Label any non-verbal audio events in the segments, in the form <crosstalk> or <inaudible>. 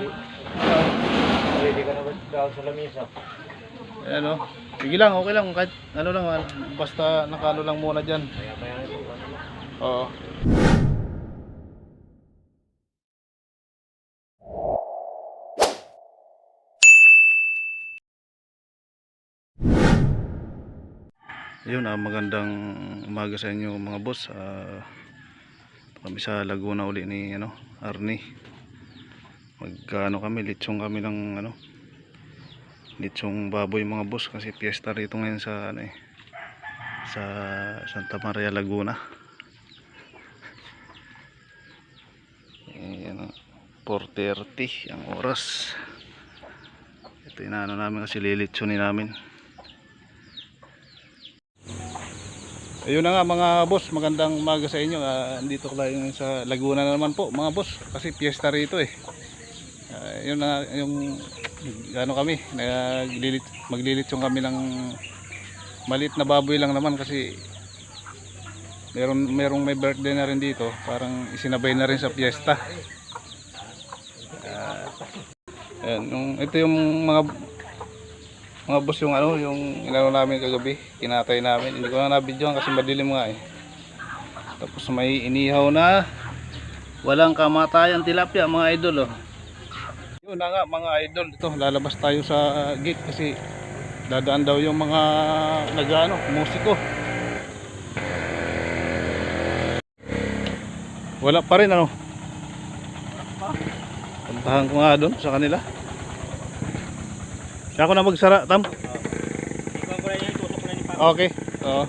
Ready ka na ba sa lamisa? Ayan o. Sige lang, okay lang. Kahit ano lang, ah, basta nakano lang muna dyan. Kaya maya ito. Oo. Yun ah, magandang umaga sa inyo mga boss. Ah, kami sa Laguna uli ni ano, Arnie. Magkano kami, litsong kami ng ano, litsong baboy mga boss kasi piyesta rito ngayon sa ano eh, sa Santa Maria Laguna. Ayan, oh. 4.30 ang oras. Ito yung ano namin kasi lilitsunin namin. Ayun na nga mga boss, magandang umaga sa inyo. Ah, andito tayo sa Laguna na naman po mga boss kasi piyesta rito eh. Ah, yun na yung ano kami, naglilit, maglilitsyon kami ng maliit na baboy lang naman kasi meron merong may birthday na rin dito, parang isinabay na rin sa piyesta. Ah, ayan, yung, ito yung mga mga boss yung ano, yung inano namin kagabi, kinatay namin. Hindi ko na nabidyohan kasi madilim nga eh. Tapos may inihaw na walang kamatayan tilapia mga idol oh. Yun na nga mga idol, ito lalabas tayo sa gate kasi dadaan daw yung mga nagano, musiko. Wala pa rin ano. Puntahan ko nga doon sa kanila. Siya ako na magsara, Tam. Okay. Oo.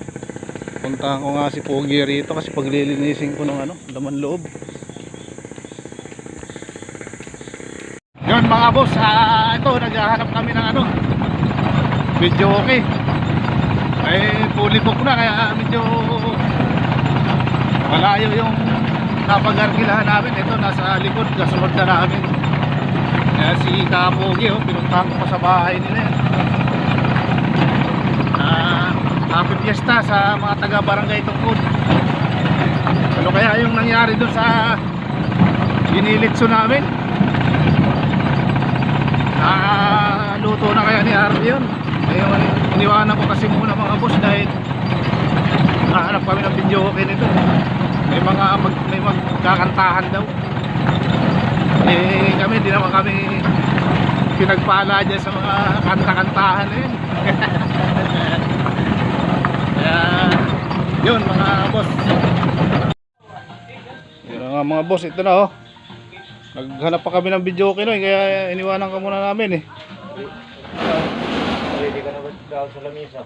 Puntahan ko nga si Pogi rito kasi paglilinisin ko ng ano, laman loob. Mga boss, ah, ito naghahanap kami ng ano. Medyo okay. Eh, fully book na kaya medyo malayo yung napagarkilahan namin. Ito nasa likod, kasunod na namin. Kaya si Kapogi, oh, pinuntahan ko sa bahay nila yan. Ah, happy fiesta sa mga taga barangay Tungkod. Ano kaya yung nangyari doon sa ginilitso namin? Ah, luto na kaya ni Harvey yun. Ayun, iniwanan ko kasi muna mga boss dahil nahanap kami ng video okay nito. May mga mag, may magkakantahan daw. Eh kami di naman kami pinagpala dyan sa mga kanta-kantahan yun. <laughs> Kaya yun mga boss. Yun mga boss, ito na oh. Naghanap pa kami ng video eh, kaya iniwanan ka muna namin eh. Ready ka na ba daw sa lamisa?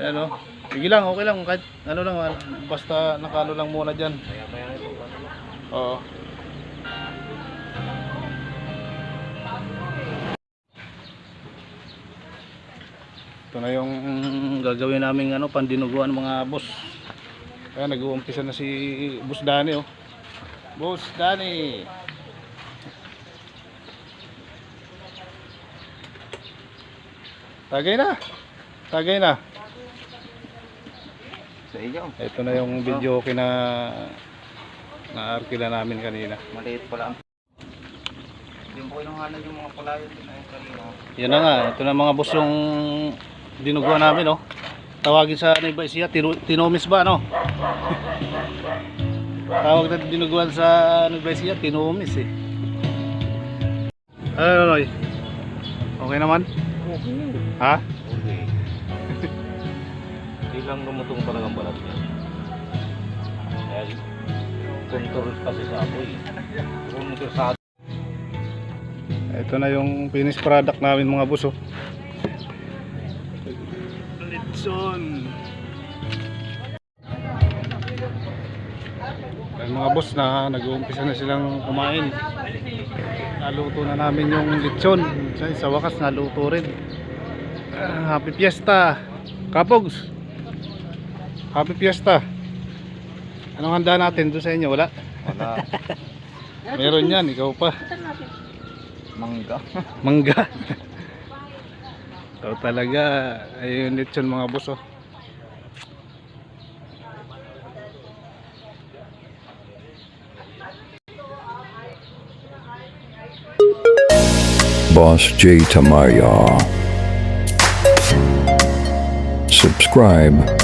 Ayan oh. Sige lang, okay lang. Kahit ano lang, ah, basta nakano lang muna dyan. Ito. Oo. Ito na yung gagawin namin ano, pandinuguan mga boss. Kaya nag-uumpisa na si Boss Dani oh. Boss Dani. Tagay na. Tagay na. Sa inyo. Ito na yung video okay na na-arkila namin kanina. Maliit pala ang... Yung po inuhanan yung mga palayo din ay kanina. Yan na nga, ito na mga boss yung dinuguan namin, oh. Tawagin sa ano ba siya, Tino- tinomis ba, no? <laughs> Tawag na dinuguan sa ano ba siya, tinomis, eh. Ano, Noy? Okay naman? Ha? Okay. Hindi lang lumutong talaga ang balat niya. Dahil control kasi sa apoy. Kung sa Ito na yung finished product namin mga boss, oh. Litson. Mga boss na nag-uumpisa na silang kumain. Naluto na namin yung lechon. Sa, wakas naluto rin. Ah, happy Fiesta. Kapogs. Happy Fiesta. Anong handa natin doon sa inyo? Wala? Wala. <laughs> Meron yan, ikaw pa. Mangga. Mangga. <laughs> Ito talaga, ayun lechon mga boss oh. Boss J. Tamaya. Subscribe